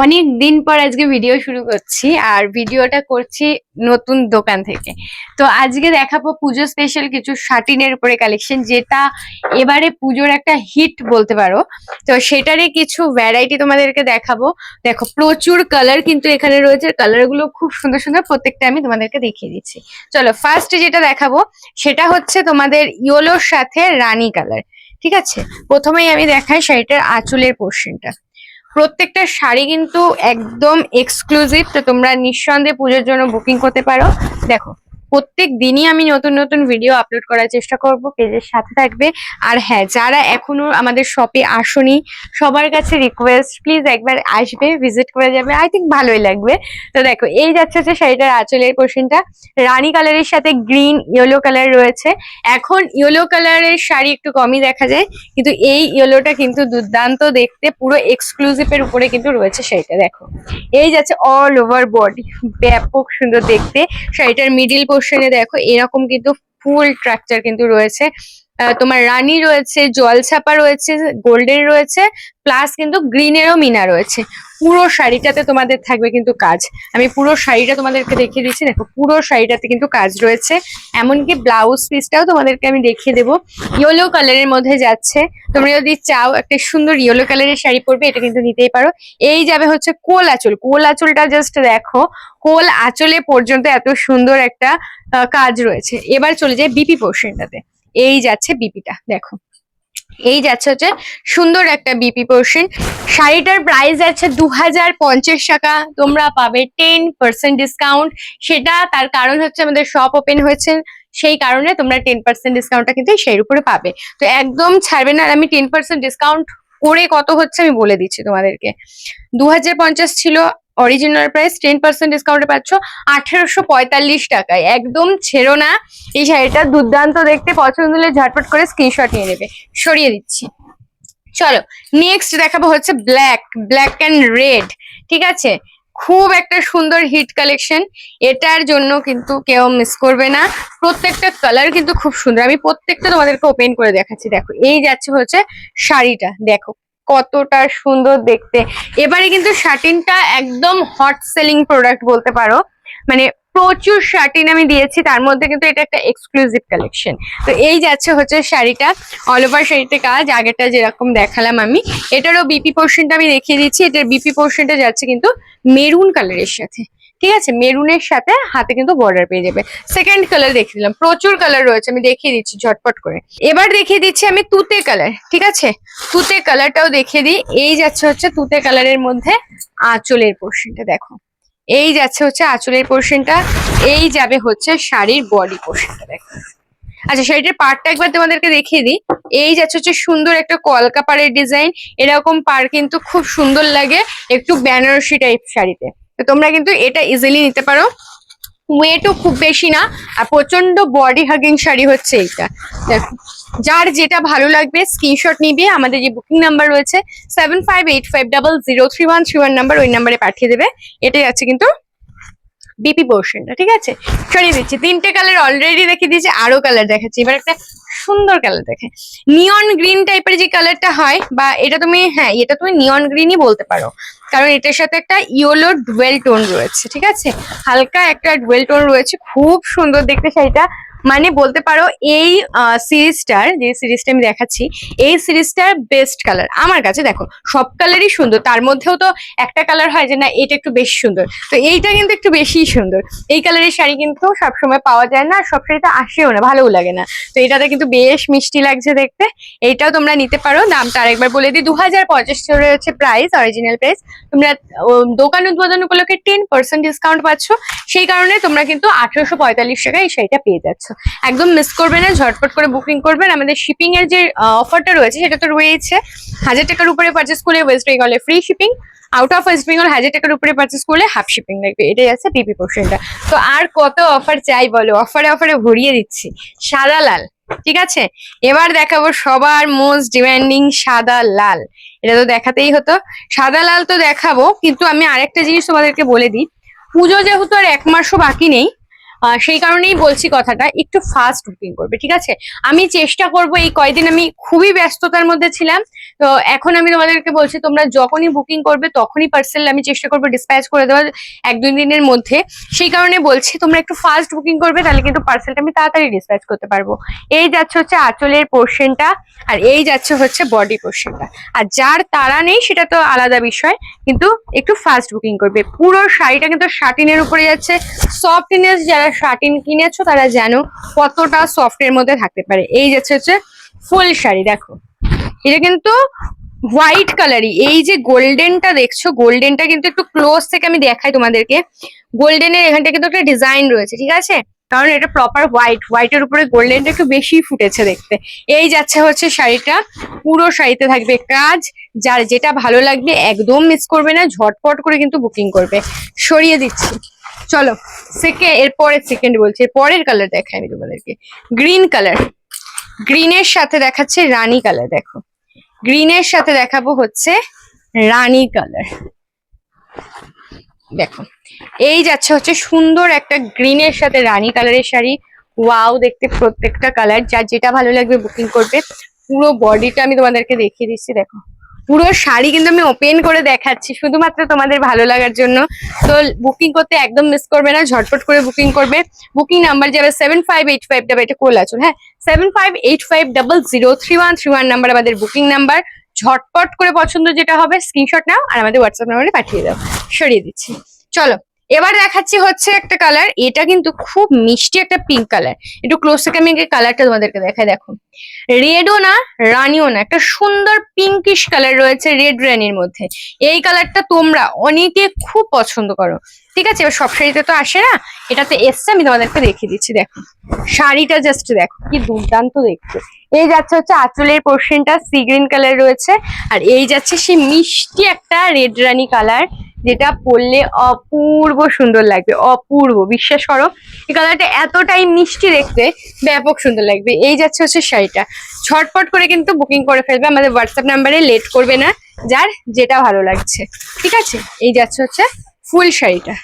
অনেক দিন পর আজকে ভিডিও শুরু করছি, আর ভিডিওটা করছি নতুন দোকান থেকে। তো আজকে দেখাবো পুজো স্পেশাল কিছু শাটিনের উপরে কালেকশন যেটা এবারে পুজোর একটা হিট বলতে পারো। তো সেটারই কিছু ভ্যারাইটি তোমাদেরকে দেখাবো। দেখো, প্রচুর কালার কিন্তু এখানে রয়েছে। কালারগুলো খুব সুন্দর সুন্দর প্রত্যেকটা আমি তোমাদেরকে দেখিয়ে দিচ্ছি। চলো ফার্স্ট যেটা দেখাবো, সেটা হচ্ছে তোমাদের ইয়োলোর সাথে রানী কালার ঠিক আছে? প্রথমেই আমি দেখাই শাড়িটার আঁচলের পোর্শনটা প্রত্যেকটা শাড়ি কিন্তু একদম এক্সক্লুসিভ তো তোমরা নিঃসন্দেহে পুজোর জন্য বুকিং করতে পারো। দেখো প্রত্যেক দিনই আমি নতুন নতুন ভিডিও আপলোড করার চেষ্টা করব। পেজের সাথে থাকবে। আর হ্যাঁ যারা এখনও আমাদের শপে আসনি, সবার কাছে রিকোয়েস্ট প্লিজ একবার আসবে ভিজিট করে যাবে। আই থিঙ্ক ভালোই লাগবে। তো দেখো, এই যাচ্ছে হচ্ছে শাড়িটার আঁচলের পোর্শনটা রানী কালারের সাথে গ্রিন ইয়েলো কালার রয়েছে। এখন ইয়েলো কালারের শাড়ি একটু কমই দেখা যায়, কিন্তু এই ইয়েলোটা কিন্তু দুর্দান্ত দেখতে। পুরো এক্সক্লুসিভের উপরে কিন্তু রয়েছে শাড়িটা, দেখো। এই যাচ্ছে অল ওভার বডি ব্যাপক সুন্দর দেখতে। শাড়িটার মিডিল পোর্শনে দেখো, এরকম কিন্তু ফুল স্ট্রাকচার কিন্তু রয়েছে। তোমার রানী রয়েছে, জল ছাপা রয়েছে গোল্ডেন রয়েছে প্লাস কিন্তু গ্রিনেরও মিনা রয়েছে। পুরো শাড়িটাতে তোমাদের থাকবে কিন্তু কাজ। আমি পুরো শাড়িটা তোমাদেরকে দেখিয়ে দিচ্ছি। দেখো, পুরো শাড়িটাতে কিন্তু কাজ রয়েছে। এমনকি ব্লাউজ পিসটাও তোমাদেরকে আমি দেখিয়ে দেবো। ইয়েলো কালারের মধ্যে যাচ্ছে। তোমরা যদি চাও একটা সুন্দর ইয়েলো কালারের শাড়ি পরবে, এটা কিন্তু নিতেই পারো। এই যাবে হচ্ছে কোল আঁচল। কোল আঁচলটা জাস্ট দেখো, কোল আঁচলে পর্যন্ত এত সুন্দর একটা কাজ রয়েছে। এবার চলে যায় বিপি পোর্শনটাতে এই যাচ্ছে বিপিটা দেখো। এই যাচ্ছে হচ্ছে সুন্দর একটা বিপি পোর্শন শাড়িটার প্রাইস আছে দু টাকা। তোমরা পাবে টেন পার্সেন্ট ডিসকাউন্ট সেটা তার কারণ হচ্ছে আমাদের শপ ওপেন হয়েছে। সেই কারণে তোমরা টেন পার্সেন্ট ডিসকাউন্টটা কিন্তু সেই উপরে পাবে। তো একদম ছাড়বে না। আর আমি টেন পার্সেন্ট ডিসকাউন্ট করে কত হচ্ছে আমি বলে দিচ্ছি তোমাদেরকে। দু হাজার পঞ্চাশ ছিল অরিজিনাল প্রাইস টেন পার্সেন্ট ডিসকাউন্টে পাচ্ছ। আঠেরোশো পঁয়তাল্লিশ টাকায়। একদম ছেড়ো না। এই শাড়িটা দুর্দান্ত দেখতে। পছন্দ হলে ঝটপট করে স্ক্রিনশট নিয়ে নেবে। সরিয়ে দিচ্ছি। চলো নেক্সট দেখাবো হচ্ছে ব্ল্যাক ব্ল্যাক অ্যান্ড রেড ঠিক আছে? খুব একটা সুন্দর হিট কালেকশন এটার জন্য কিন্তু কেউ মিস করবে না। প্রত্যেকটা কালার কিন্তু খুব সুন্দর। আমি প্রত্যেকটা তোমাদেরকে ওপেন করে দেখাচ্ছি। দেখো, এই যাচ্ছে হচ্ছে শাড়িটা। দেখো কতটা সুন্দর দেখতে। এবারে কিন্তু শার্টিনটা একদম হট সেলিং প্রোডাক্ট বলতে পারো। মানে প্রচুর শার্টিন আমি দিয়েছি, তার মধ্যে কিন্তু এটা একটা এক্সক্লুসিভ কালেকশন তো এই যাচ্ছে হচ্ছে শাড়িটা অল ওভার শাড়িতে কাজ আগেটা যেরকম দেখালাম আমি। এটারও বিপি পোর্শনটা আমি দেখিয়ে দিচ্ছি, এটার বিপি পোর্শনটা যাচ্ছে কিন্তু মেরুন কালারের সাথে। ঠিক আছে? মেরুনের সাথে হাতে কিন্তু বর্ডার পেয়ে যাবে। সেকেন্ড কালার দেখিয়ে দিলাম। প্রচুর কালার রয়েছে, আমি দেখিয়ে দিচ্ছি ঝটপট করে। এবার দেখিয়ে দিচ্ছি আমি তুতে কালার ঠিক আছে? তুতে কালারটাও দেখিয়ে দিই। এই যাচ্ছে হচ্ছে তুতে কালারের মধ্যে আঁচলের পোর্শনটা দেখো। এই যাচ্ছে হচ্ছে আঁচলের পোর্শনটা এই যাবে হচ্ছে শাড়ির বডি পোর্শনটা দেখো। আচ্ছা শাড়িটার পাড়টা একবার তোমাদেরকে দেখিয়ে দিই। এই যাচ্ছে হচ্ছে সুন্দর একটা কলকা পাড়ের ডিজাইন এরকম পাড় কিন্তু খুব সুন্দর লাগে একটু বেনারসি টাইপ শাড়িতে। তো তোমরা কিন্তু এটা ইজিলি নিতে পারো। ওয়েটও খুব বেশি না, আর প্রচণ্ড বডি হাগিং শাড়ি হচ্ছে এইটা। দেখো, যার যেটা ভালো লাগবে স্ক্রিনশট নিবে, আমাদের যে বুকিং নাম্বার রয়েছে seven five eight five double zero three one three one number ওই নাম্বারে পাঠিয়ে দেবে। এটাই আছে কিন্তু বিপি পোর্শনটা ঠিক আছে? সরিয়ে দিচ্ছি, তিনটে কালার অলরেডি দেখিয়ে দিয়েছি, আরও কালার দেখাচ্ছি। এবার একটা সুন্দর কালার দেখে। নিয়ন গ্রিন টাইপের যে কালারটা হয়, বা এটা তুমি হ্যাঁ এটা তুমি নিয়ন গ্রিনই বলতে পারো। কারণ এটার সাথে একটা ইয়েলো ডুয়েল টোন রয়েছে, ঠিক আছে? হালকা একটা ডুয়েল টোন রয়েছে, খুব সুন্দর দেখতে শাড়িটা। মানে বলতে পারো এই সিরিজটার, যে সিরিজটা আমি দেখাচ্ছি, এই সিরিজটার বেস্ট কালার আমার কাছে দেখো, সব কালারই সুন্দর, তার মধ্যেও তো একটা কালার হয় যে না, এটা একটু বেশি সুন্দর। তো এইটা কিন্তু একটু বেশি সুন্দর। এই কালারের শাড়ি কিন্তু সবসময় পাওয়া যায় না, সব শাড়িতে আসেও না, ভালোও লাগে না। তো এটাতে কিন্তু বেশ মিষ্টি লাগছে দেখতে। এইটাও তোমরা নিতে পারো, দামটা আরেকবার বলে দিই দু হাজার পঞ্চাশ হচ্ছে প্রাইস অরিজিনাল প্রাইস তোমরা দোকান উদ্বোধন উপলক্ষে টেন পার্সেন্ট ডিসকাউন্ট পাচ্ছ। সেই কারণে তোমরা কিন্তু আঠারোশো পঁয়তাল্লিশ টাকায় এই শাড়িটা পেয়ে যাচ্ছ। একদম মিস করবে না, ঝটপট করে বুকিং করবেন আমাদের শিপিং এর যে অফারটা রয়েছে, সেটা তো রয়েছে হাজার টাকার উপরে পারচেস করলে ওয়েস্ট বেঙ্গলে free shipping out of West Bengal হাজার টাকার উপরে পারচেস করলে হাফ শিপিং লাগবে। এটাই আছে পিপি পোর্শনটা তো আর কত অফার চাই বলো? অফারে অফারে ভরিয়ে দিচ্ছি। সাদা লাল, ঠিক আছে? এবার দেখাবো সবার মোস্ট ডিমান্ডিং সাদা লাল। এটা তো দেখাতেই হতো। সাদা লাল তো দেখাবো, কিন্তু আমি আরেকটা জিনিস তোমাদেরকে বলে দিই। পুজো যেহেতু আর এক মাসও বাকি নেই সেই কারণেই বলছি কথাটা, একটু ফাস্ট বুকিং করবে, ঠিক আছে? আমি চেষ্টা করব, এই কয়দিন আমি খুবই ব্যস্ততার মধ্যে ছিলাম, তো এখন আমি তোমাদেরকে বলছি, তোমরা যখনই বুকিং করবে, তখনই পার্সেল আমি চেষ্টা করব ডিসপ্যাচ করে দেওয়ার এক দুই দিনের মধ্যে। সেই কারণে বলছি, তোমরা একটু ফাস্ট বুকিং করবে, তাহলে কিন্তু পার্সেলটা আমি তাড়াতাড়ি ডিসপ্যাচ করতে পারব। এই যাচ্ছে হচ্ছে আঁচলের পোর্শনটা আর এই যাচ্ছে হচ্ছে বডি পোর্শনটা আর যার তারা নেই, সেটা তো আলাদা বিষয়, কিন্তু একটু ফাস্ট বুকিং করবে। পুরো শাড়িটা কিন্তু শার্টিনের উপরে যাচ্ছে সফটনেস যারা শার্টিন কিনেছো, তারা জানো কতটা সফটের মধ্যে থাকতে পারে। এই যাচ্ছে হচ্ছে ফুল শাড়ি, দেখো। এটা কিন্তু হোয়াইট কালারই এই যে গোল্ডেনটা দেখছ গোল্ডেনটা কিন্তু একটু ক্লোজ থেকে আমি দেখাই তোমাদেরকে। গোল্ডেনের এখানটা কিন্তু একটা ডিজাইন রয়েছে, ঠিক আছে? কারণ এটা প্রপার হোয়াইট হোয়াইটের উপরে গোল্ডেনটা একটু বেশি ফুটেছে দেখতে। এই যাচ্ছে হচ্ছে শাড়িটা। পুরো শাড়িতে থাকবে কাজ। যার যেটা ভালো লাগবে একদম মিস করবে না, ঝটপট করে কিন্তু বুকিং করবে। সরিয়ে দিচ্ছি। চলো সেকেন্ড এর পরের সেকেন্ড বলছি, এর পরের কালার দেখাই আমি তোমাদেরকে। গ্রিন কালার গ্রিনের সাথে দেখাচ্ছে রানী কালার দেখো। গ্রিনের সাথে দেখাবো হচ্ছে রানী কালার দেখো, এই যাচ্ছে হচ্ছে সুন্দর একটা গ্রিনের সাথে রানী কালারের শাড়ি। ওয়াও দেখতে প্রত্যেকটা কালার যার যেটা ভালো লাগবে বুকিং করবে। পুরো বডিটা আমি তোমাদেরকে দেখিয়ে দিচ্ছি, দেখো। পুরো শাড়ি কিন্তু আমি ওপেন করে দেখাচ্ছি, শুধুমাত্র তোমাদের ভালো লাগার জন্য। তো বুকিং করতে একদম মিস করবে না, ঝটপট করে বুকিং করবে। বুকিং নাম্বার যাবে seven five eight five double এটা কোল আছে। হ্যাঁ seven five eight five double zero three one three one number আমাদের বুকিং নাম্বার ঝটপট করে পছন্দ যেটা হবে স্ক্রিনশট নাও আর আমাদের হোয়াটসঅ্যাপ নাম্বারে পাঠিয়ে দাও। সরিয়ে দিচ্ছি। চলো এবার দেখাচ্ছি হচ্ছে একটা কালার এটা কিন্তু খুব মিষ্টি একটা পিঙ্ক কালার একটু ক্লোজ থেকে আমি কালারটা তোমাদেরকে দেখাই, দেখো। রেডও না রানিও না, একটা সুন্দর পিঙ্কিশ কালার রয়েছে রেড রানির মধ্যে। এই কালারটা তোমরা অনেকে খুব পছন্দ করো। ঠিক আছে? এবার সব শাড়িতে তো আসে না? এটাতে এসছে, আমি তোমাদেরকে দেখিয়ে দিচ্ছি, দেখো। শাড়িটা জাস্ট দেখো, কি দুর্দান্ত দেখতে। এই যাচ্ছে হচ্ছে আঁচলের পোর্শনটা সি গ্রিন কালার রয়েছে। আর এই যাচ্ছে সেই মিষ্টি একটা রেড রানি কালার যেটা পরলে অপূর্ব সুন্দর লাগবে, অপূর্ব, বিশ্বাস করো। এই কালারটা এতটাই মিষ্টি দেখতে, ব্যাপক সুন্দর লাগবে। এই যাচ্ছে হচ্ছে শাড়িটা। ঝটপট করে কিন্তু বুকিং করে ফেলবে, আমাদের হোয়াটসঅ্যাপ নাম্বারে লেট করবে না, যার যেটা ভালো লাগছে। ঠিক আছে? এই যাচ্ছে হচ্ছে ফুল শাড়িটা।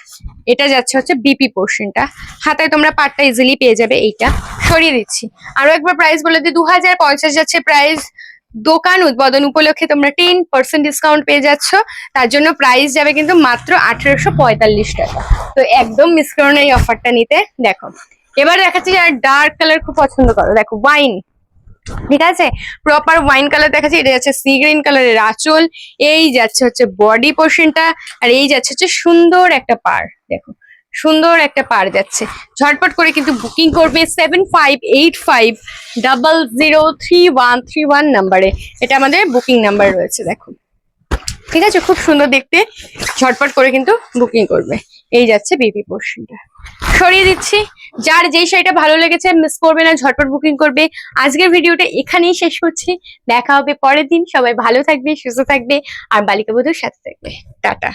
এটা যাচ্ছে হচ্ছে বিপি পোর্শনটা হাতায় তোমরা পাটটা ইজিলি পেয়ে যাবে, এইটা। সরিয়ে দিচ্ছি। আরও একবার প্রাইস বলে দিই দু হাজার পঞ্চাশ যাচ্ছে প্রাইস দোকান উদ্বোধন উপলক্ষে তোমরা টেন পার্সেন্ট ডিসকাউন্ট পেয়ে যাচ্ছ। তার জন্য প্রাইস যাবে কিন্তু মাত্র আঠেরোশো পঁয়তাল্লিশ টাকা। তো একদম মিস করো না এই অফারটা নিতে। দেখো, এবার দেখাচ্ছি যারা ডার্ক কালার খুব পছন্দ করো। দেখো ওয়াইন ঠিক আছে? প্রপার ওয়াইন কালার দেখাচ্ছি। এটা যাচ্ছে সি গ্রিন কালারের আঁচল। এই যাচ্ছে হচ্ছে বডি পোর্শনটা আর এই যাচ্ছে হচ্ছে সুন্দর একটা পার দেখো সুন্দর একটা পার যাচ্ছে। ঝটপট করে কিন্তু বুকিং করবে seven five eight five double zero three one three one নাম্বারে এটা আমাদের বুকিং নাম্বার রয়েছে দেখো ঠিক আছে? খুব সুন্দর দেখতে। ঝটপট করে কিন্তু বুকিং করবে। এই যাচ্ছে বেবি পোর্শনটা সরিয়ে দিচ্ছি। যার যেই শাড়িটা ভালো লেগেছে মিস করবে না, ঝটপট বুকিং করবে। আজকের ভিডিওটা এখানেই শেষ করছি। দেখা হবে পরের দিন। সবাই ভালো থাকবে, সুস্থ থাকবে, আর বালিকা বধুর সাথে থাকবে। টাটা।